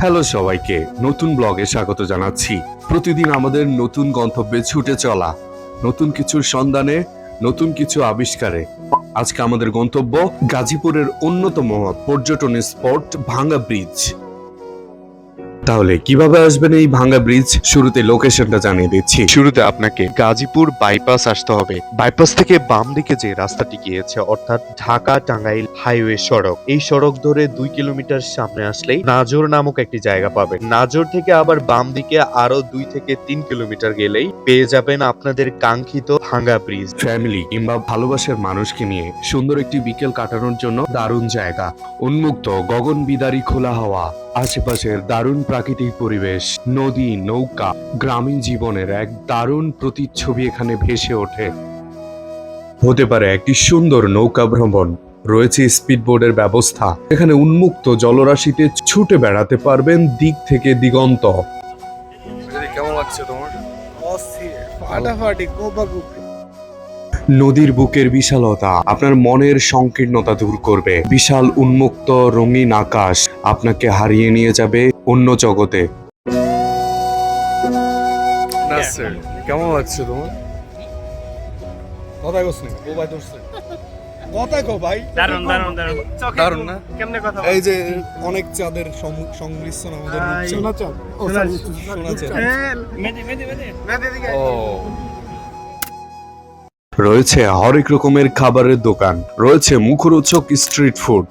Hello সবাইকে, নতুন ব্লগে স্বাগত জানাচ্ছি। প্রতিদিন আমাদের নতুন গন্তব্যে ছুটে চলা, নতুন কিছুর সন্ধানে, নতুন কিছু আবিষ্কারে। আজকে আমাদের গন্তব্য গাজীপুরের অন্যতম পর্যটন স্পট ভাঙ্গা ব্রিজ। তাহলে কীভাবে আসবেন এই ভাঙ্গা ব্রিজ শুরুতে লোকেশনটা জানিয়ে দিচ্ছি। শুরুতে আপনাকে গাজীপুর বাইপাস আসতে হবে। বাইপাস থেকে বাম দিকে যে রাস্তাটি গিয়েছে অর্থাৎ ঢাকা টাঙ্গাইল হাইওয়ে সড়ক এই সড়ক ধরে দুই কিলোমিটার সামনে আসলেই নাজর নামক একটি জায়গা পাবেন। নাজর থেকে আবার বাম দিকে আরও দুই থেকে তিন কিলোমিটার গেলেই পেয়ে যাবেন আপনাদের কাঙ্ক্ষিত ভাঙ্গা ব্রিজ ফ্যামিলি কিংবা ভালোবাসার মানুষকে নিয়ে সুন্দর একটি বিকেল কাটানোর জন্য দারুণ জায়গা। উন্মুক্ত গগন বিদারী খোলা হাওয়া। আশেপাশের দারুণ প্রাকৃতিক পরিবেশ নদী নৌকা গ্রামীণ জীবনের এক দারুণ প্রতিচ্ছবি এখানে ভেসে ওঠে। হতে পারে একটি সুন্দর নৌকা ভ্রমণ। রয়েছে স্পিডবোর্ডের ব্যবস্থা। এখানে উন্মুক্ত জলরাশিতে ছুটে বেড়াতে পারবেন দিক থেকে দিগন্ত। কেমন লাগছে তোমার? ফাটাফাটি নদীর বুকের বিশালতা আপনার মনের সংকীর্ণতা দূর করবে। বিশাল উন্মুক্ত রঙিন আকাশ আপনাকে হারিয়ে নিয়ে যাবে অন্য জগতে। কেমন লাগছে তোমার? কস ও ভাই ধরছে। কথাই কো ভাই। দারুণ দারুণ দারুণ দারুণ না? কেমনে কথা এই যে অনেক চাঁদের সংমিশ্রণ আমাদের। সোনা চাঁদ। ও সোনা- সোনা চাঁদ। মেদি মেদি মেদি মেদি দিকে। ও। রয়েছে হরেক রকমের খাবারের দোকান। রয়েছে মুখরোচক স্ট্রিট ফুড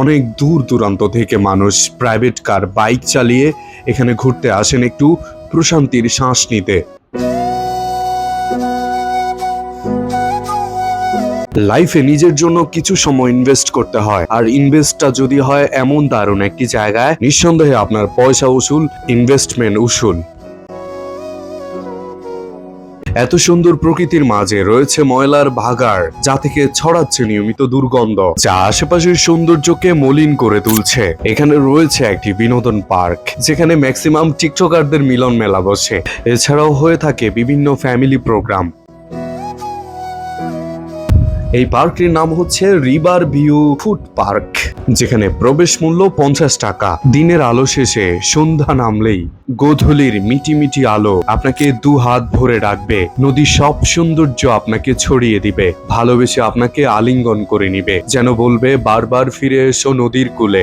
অনেক দূর দূরান্ত থেকে মানুষ প্রাইভেট কার বাইক চালিয়ে এখানে ঘুরতে আসেন একটু প্রশান্তির শ্বাস নিতে। লাইফে নিজের জন্য কিছু সময় ইনভেস্ট করতে হয়। আর ইনভেস্টটা যদি হয় এমন দারুণ একটি জায়গায়, নিঃসন্দেহে আপনার পয়সা উসুল ইনভেস্টমেন্ট উসুল। এত সুন্দর প্রকৃতির মাঝে রয়েছে ময়লার ভাগার যা থেকে ছড়াচ্ছে নিয়মিত দুর্গন্ধ, যা আশেপাশের সৌন্দর্যকে মলিন করে তুলছে। এখানে রয়েছে একটি বিনোদন পার্ক, যেখানে ম্যাক্সিমাম টিকটকারদের মিলন মেলা বসে। এছাড়াও হয়ে থাকে বিভিন্ন ফ্যামিলি প্রোগ্রাম। এই পার্কটির নাম হচ্ছে রিভার ভিউ ফুড পার্ক, যেখানে প্রবেশ মূল্য পঞ্চাশ টাকা। দিনের আলো শেষে সন্ধ্যা নামলেই গোধূলির মিটি মিটি আলো আপনাকে দু হাত ভরে রাখবে নদীর সব সৌন্দর্য আপনাকে ছড়িয়ে দিবে, ভালোবেসে আপনাকে আলিঙ্গন করে নিবে, যেন বলবে বারবার ফিরে এসো নদীর কূলে।